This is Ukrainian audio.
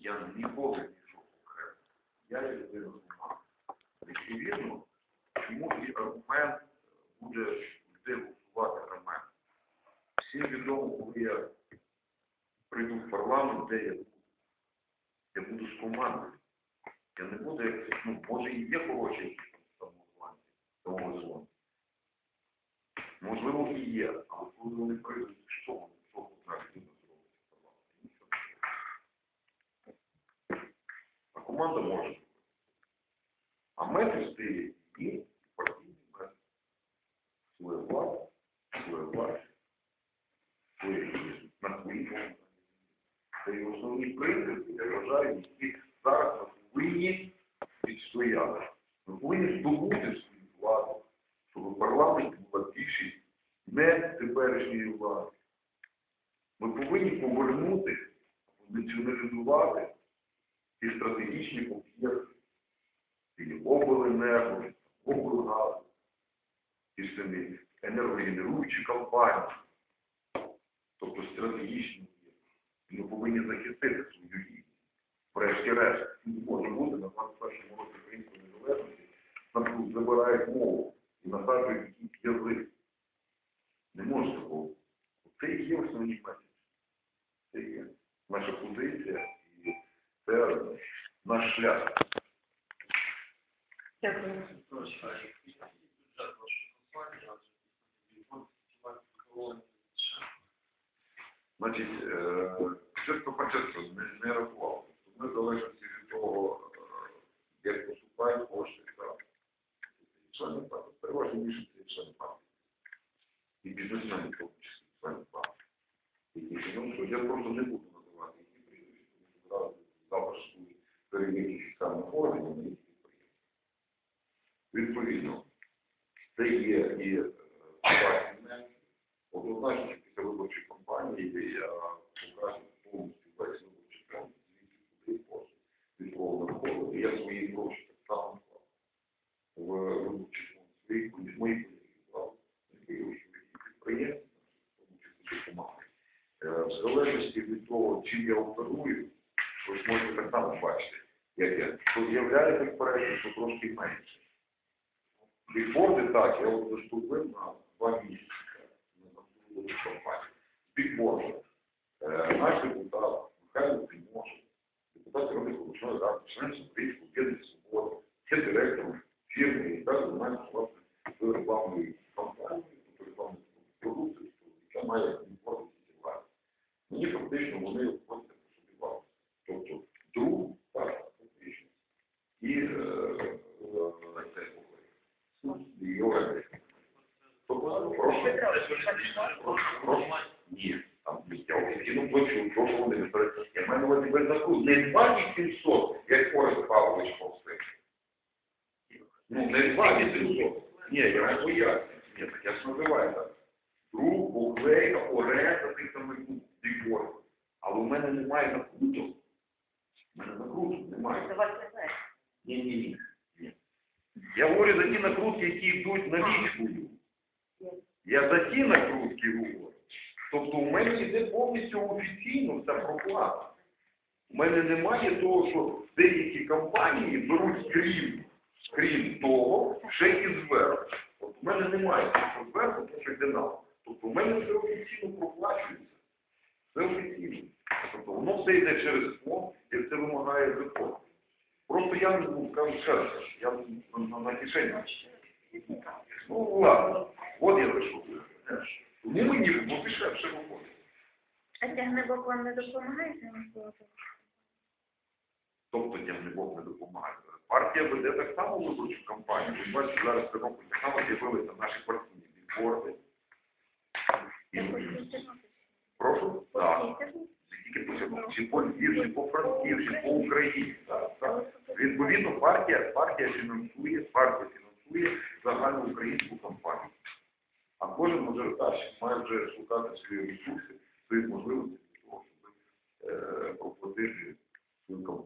я ніколи не йшов окремо. Я людина гуманна. Відповідно, чому і аргумент буде голосувати на мене. Всім відомо, коли я прийду в парламент, де я буду. Я буду з командою. Я не буду, як, ну, може і є хороші якісь самозванці, самозванці. Можливо, і є, але коли вони прийдуть, що вони, що одна людина зробить в парламенті? Нічого. А команда може. А метр стає і партійний метр. Своє влада, своє влада, своє на свої команди. Це основні принципи, я вважаю, які зараз ми повинні відстояти. Ми повинні здобути свою владу, щоб у парламенті була більшість не теперішньої влади. Ми повинні повернути, націоналізувати ті стратегічні об'єкти, ті обленерго, облгаз, ті самі енергогенеруючі компанії, тобто стратегічні об'єкти. Ми повинні захистити свою гідність. Врешті-решт, не може бути на 21 році української незалежності, нам забирають мову і насаджують якийсь язик. Не може такого. Це і є основні меседжі. Це є наша позиція і наш шлях. Дякую. Значить, чисто по чисто не, не рахував. Ми в залежності від того, е, як поступають кошти. Члени партії, переважно більше це члени партії. І бізнесмени, в тому числі, члени партії. Я просто не буду називати які прізвища, тому що зразу завтра ж будуть перевірки фіскальних органів на їх підприємства. Відповідно, це є і е, менші. Однозначно, що після виборчої кампанії я покажу повністю весь виборчий фонд, звідки куди від кого надходили. Я свої гроші так само в виборчий фонд. Свої колі- мої вклав, які підприємства, в тому числі допомагали. Е, В залежності від того, чим я оперую, ви можете так само бачити, як я. То з'являється вперед, то трошки менше. Бікборди так, я от заступив на два місяці на кампанію. Бікборди. Е, наш депутат Михайло Тимошин, депутат Ромі Колочної ради, член Суспільського об'єднання свободи, є директором фірми, яка займається власне рекламною кампанією, тобто рекламною продукцією, яка має бікборди ці влади. Мені фактично вони входять по собі власне. Тобто друг, так, фактично. І е, е, це і Олег. Тобто, Ні, там я офіційно плачу, прошу вони не перед. Я маю на без накрут. Не 2700, як Орест Павлович просив. Ну, не 2700. Ні, я поясню. Ні, так ж називаю так. Друг, буклейка, оренда тих самих ну. Але у мене немає накруту. У мене накруту немає. Ні, ні, ні. Я говорю за ті накрутки, які йдуть налічкою. Я за ті накрутки. Тобто у мене йде повністю офіційно вся проплата. У мене немає того, що деякі компанії беруть крім, крім того, ще і зверху. От у мене немає того, зверху, то що йде на. Тобто у мене все офіційно проплачується. Це офіційно. Тобто воно все йде через фонд, як це вимагає закон. Просто я не був, кажу ще раз, я на кишені. Ну, ладно, от я за що. Тому мені було дешевше виходить. А тягнебок вам не допомагає фінансувати? Тобто тягнебок не допомагає. Партія веде так само виборчу кампанію. Ви бачите, зараз в Тернополі так само з'явилися наші партійні бікборди. І- Прошу? Так. Тільки по цьому, чи по Львів, чи по Франківську, чи по Україні. Так, так. Відповідно, партія, партія фінансує, партія фінансує загальну українську компанію. А кожен мажоритарщик має вже шукати свої ресурси, свої можливості для того, щоб е, проплатити свою кампанію.